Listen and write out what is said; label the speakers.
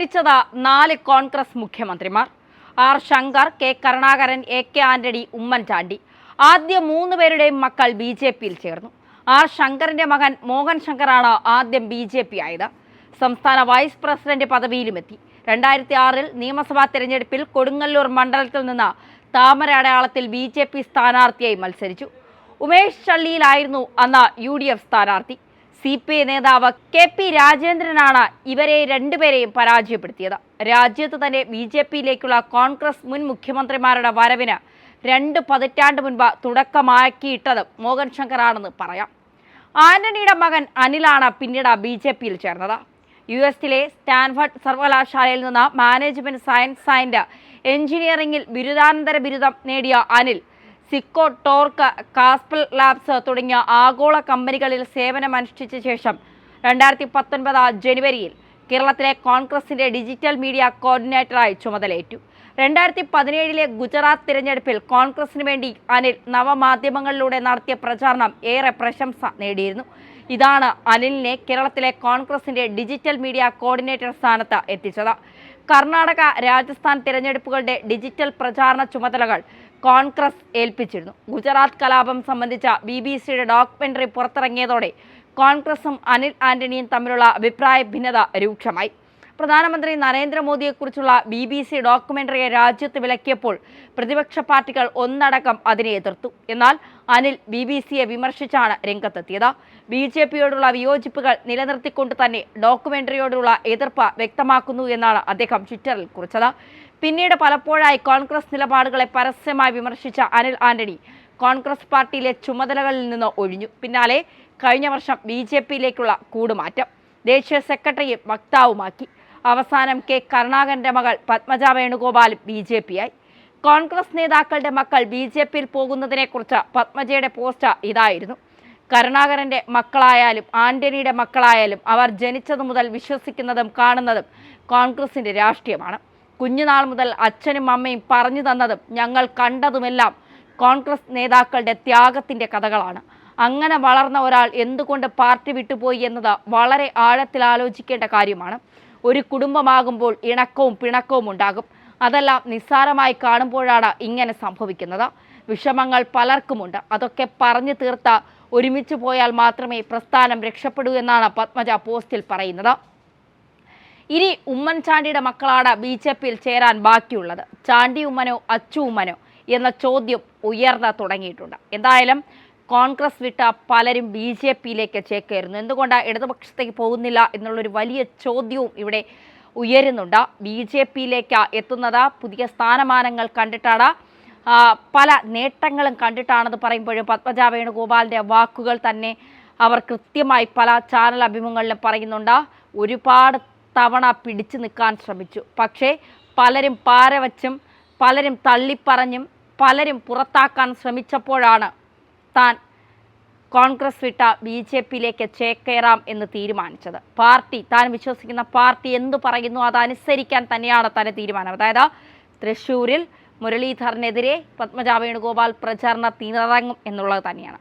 Speaker 1: ഭരിച്ചത് നാല് കോൺഗ്രസ് മുഖ്യമന്ത്രിമാർ. R Shankar K Karunakaran A K Antony Oommen Chandy ആദ്യ മൂന്ന് പേരുടെയും മക്കൾ ബി ജെ പിയിൽ ചേർന്നു. ആർ ശങ്കറിന്റെ മകൻ മോഹൻ ശങ്കറാണ് ആദ്യം ബി ജെ പി ആയത്. സംസ്ഥാന വൈസ് പ്രസിഡന്റ് പദവിയിലുമെത്തി. രണ്ടായിരത്തി ആറിൽ നിയമസഭാ തെരഞ്ഞെടുപ്പിൽ കൊടുങ്ങല്ലൂർ മണ്ഡലത്തിൽ നിന്ന് താമര അടയാളത്തിൽ ബി ജെ പി സ്ഥാനാർത്ഥിയായി മത്സരിച്ചു. ഉമേഷ് ചള്ളിയിലായിരുന്നു അന്ന് യു ഡി എഫ് സ്ഥാനാർത്ഥി. സി പി ഐ നേതാവ് കെ പി രാജേന്ദ്രനാണ് ഇവരെ രണ്ടുപേരെയും പരാജയപ്പെടുത്തിയത്. രാജ്യത്ത് തന്നെ ബി ജെ പിയിലേക്കുള്ള കോൺഗ്രസ് മുൻ മുഖ്യമന്ത്രിമാരുടെ വരവിന് രണ്ട് പതിറ്റാണ്ട് മുൻപ് തുടക്കമാക്കിയിട്ടത് മോഹൻ ശങ്കറാണെന്ന് പറയാം. ആന്റണിയുടെ മകൻ അനിലാണ് പിന്നീട് ബി ജെ പിയിൽ ചേർന്നത്. യു എസിലെ സ്റ്റാൻഫർഡ് സർവകലാശാലയിൽ നിന്ന് മാനേജ്മെന്റ് സയൻസ് ആൻഡ് എഞ്ചിനീയറിംഗിൽ ബിരുദാനന്തര ബിരുദം നേടിയ അനിൽ സിക്കോ ടോർക്ക് കാസ്പൽ ലാബ്സ് തുടങ്ങിയ ആഗോള കമ്പനികളിൽ സേവനമനുഷ്ഠിച്ച ശേഷം രണ്ടായിരത്തി പത്തൊൻപത് ജനുവരിയിൽ കേരളത്തിലെ കോൺഗ്രസിന്റെ ഡിജിറ്റൽ മീഡിയ കോർഡിനേറ്ററായി ചുമതലയേറ്റു. രണ്ടായിരത്തി പതിനേഴിലെ ഗുജറാത്ത് തിരഞ്ഞെടുപ്പിൽ കോൺഗ്രസിന് വേണ്ടി അനിൽ നവമാധ്യമങ്ങളിലൂടെ നടത്തിയ പ്രചാരണം ഏറെ പ്രശംസ നേടിയിരുന്നു. ഇതാണ് അനിലിനെ കേരളത്തിലെ കോൺഗ്രസിന്റെ ഡിജിറ്റൽ മീഡിയ കോർഡിനേറ്റർ സ്ഥാനത്ത് എത്തിച്ചത്. കർണാടക രാജസ്ഥാൻ തിരഞ്ഞെടുപ്പുകളുടെ ഡിജിറ്റൽ പ്രചാരണ ചുമതലകൾ കോൺഗ്രസ് ഏൽപ്പിച്ചിരുന്നു. ഗുജറാത്ത് കലാപം സംബന്ധിച്ച ബി ബി സിയുടെ ഡോക്യുമെന്ററി പുറത്തിറങ്ങിയതോടെ കോൺഗ്രസും അനിൽ ആന്റണിയും തമ്മിലുള്ള അഭിപ്രായ ഭിന്നത രൂക്ഷമായി. പ്രധാനമന്ത്രി നരേന്ദ്രമോദിയെക്കുറിച്ചുള്ള ബി ബി സി ഡോക്യുമെന്ററിയെ രാജ്യത്ത് വിലക്കിയപ്പോൾ പ്രതിപക്ഷ പാർട്ടികൾ ഒന്നടക്കം അതിനെ എതിർത്തു. എന്നാൽ അനിൽ ബി ബി സിയെ വിമർശിച്ചാണ് രംഗത്തെത്തിയത്. ബി ജെ പിയോടുള്ള വിയോജിപ്പുകൾ നിലനിർത്തിക്കൊണ്ട് തന്നെ ഡോക്യുമെന്ററിയോടുള്ള എതിർപ്പ് വ്യക്തമാക്കുന്നു എന്നാണ് അദ്ദേഹം ട്വിറ്ററിൽ കുറിച്ചത്. പിന്നീട് പലപ്പോഴായി കോൺഗ്രസ് നിലപാടുകളെ പരസ്യമായി വിമർശിച്ച അനിൽ ആന്റണി കോൺഗ്രസ് പാർട്ടിയിലെ ചുമതലകളിൽ നിന്ന് ഒഴിഞ്ഞു. പിന്നാലെ കഴിഞ്ഞ വർഷം ബി ജെ പിയിലേക്കുള്ള കൂടുമാറ്റം. ദേശീയ സെക്രട്ടറിയും വക്താവുമാക്കി. അവസാനം കെ കരുണാകരന്റെ മകൾ പത്മജ വേണുഗോപാലും ബി ജെ പിയായി. കോൺഗ്രസ് നേതാക്കളുടെ മക്കൾ ബി ജെ പിയിൽ പോകുന്നതിനെക്കുറിച്ച് പത്മജയുടെ പോസ്റ്റ് ഇതായിരുന്നു. കരുണാകരന്റെ മക്കളായാലും ആന്റണിയുടെ മക്കളായാലും അവർ ജനിച്ചതു മുതൽ വിശ്വസിക്കുന്നതും കാണുന്നതും കോൺഗ്രസിന്റെ രാഷ്ട്രീയമാണ്. കുഞ്ഞുനാൾ മുതൽ അച്ഛനും അമ്മയും പറഞ്ഞു തന്നതും ഞങ്ങൾ കണ്ടതുമെല്ലാം കോൺഗ്രസ് നേതാക്കളുടെ ത്യാഗത്തിന്റെ കഥകളാണ്. അങ്ങനെ വളർന്ന ഒരാൾ എന്തുകൊണ്ട് പാർട്ടി വിട്ടുപോയി എന്നത് വളരെ ആഴത്തിൽ ആലോചിക്കേണ്ട കാര്യമാണ്. ഒരു കുടുംബമാകുമ്പോൾ ഇണക്കവും പിണക്കവും ഉണ്ടാകും. അതെല്ലാം നിസ്സാരമായി കാണുമ്പോഴാണ് ഇങ്ങനെ സംഭവിക്കുന്നത്. വിഷമങ്ങൾ പലർക്കുമുണ്ട്. അതൊക്കെ പറഞ്ഞു തീർത്ത ഒരുമിച്ച് പോയാൽ മാത്രമേ പ്രസ്ഥാനം രക്ഷപ്പെടൂ എന്നാണ് പത്മജ പോസ്റ്റിൽ പറയുന്നത്. ഇനി ഉമ്മൻചാണ്ടിയുടെ മക്കളാണ് ബി ജെ പിയിൽ ചേരാൻ ബാക്കിയുള്ളത്. ചാണ്ടി ഉമ്മനോ അച്ചു ഉമ്മനോ എന്ന ചോദ്യം ഉയർന്നു തുടങ്ങിയിട്ടുണ്ട്. എന്തായാലും കോൺഗ്രസ് വിട്ട പലരും ബി ജെ പിയിലേക്ക് ചേക്കേറുന്നു. എന്തുകൊണ്ടാണ് ഇടതുപക്ഷത്തേക്ക് പോകുന്നില്ല എന്നുള്ളൊരു വലിയ ചോദ്യവും ഇവിടെ ഉയരുന്നുണ്ട്. ബി ജെ പിയിലേക്ക് എത്തുന്നത് പുതിയ സ്ഥാനമാനങ്ങൾ കണ്ടിട്ടാണ്. പല നേട്ടങ്ങളും കണ്ടിട്ടാണെന്ന് പറയുമ്പോഴും പത്മജ വേണുഗോപാലിന്റെ വാക്കുകൾ തന്നെ അവർ കൃത്യമായി പല ചാനൽ അഭിമുഖങ്ങളിലും പറയുന്നുണ്ട്. ഒരുപാട് തവണ പിടിച്ചു നിൽക്കാൻ ശ്രമിച്ചു. പക്ഷേ പലരും പാരവച്ചും പലരും തള്ളിപ്പറഞ്ഞും പലരും പുറത്താക്കാൻ ശ്രമിച്ചപ്പോഴാണ് താൻ കോൺഗ്രസ് വിട്ട ബി ജെ പിയിലേക്ക് ചേക്കേറാം എന്ന് തീരുമാനിച്ചത്. പാർട്ടി താൻ വിശ്വസിക്കുന്ന പാർട്ടി എന്തു പറയുന്നു അതനുസരിക്കാൻ തന്നെയാണ് തന്റെ തീരുമാനം. അതായത് തൃശ്ശൂരിൽ മുരളീധറിനെതിരെ പത്മജ വേണുഗോപാൽ പ്രചാരണത്തിനിറങ്ങും എന്നുള്ളത് തന്നെയാണ്.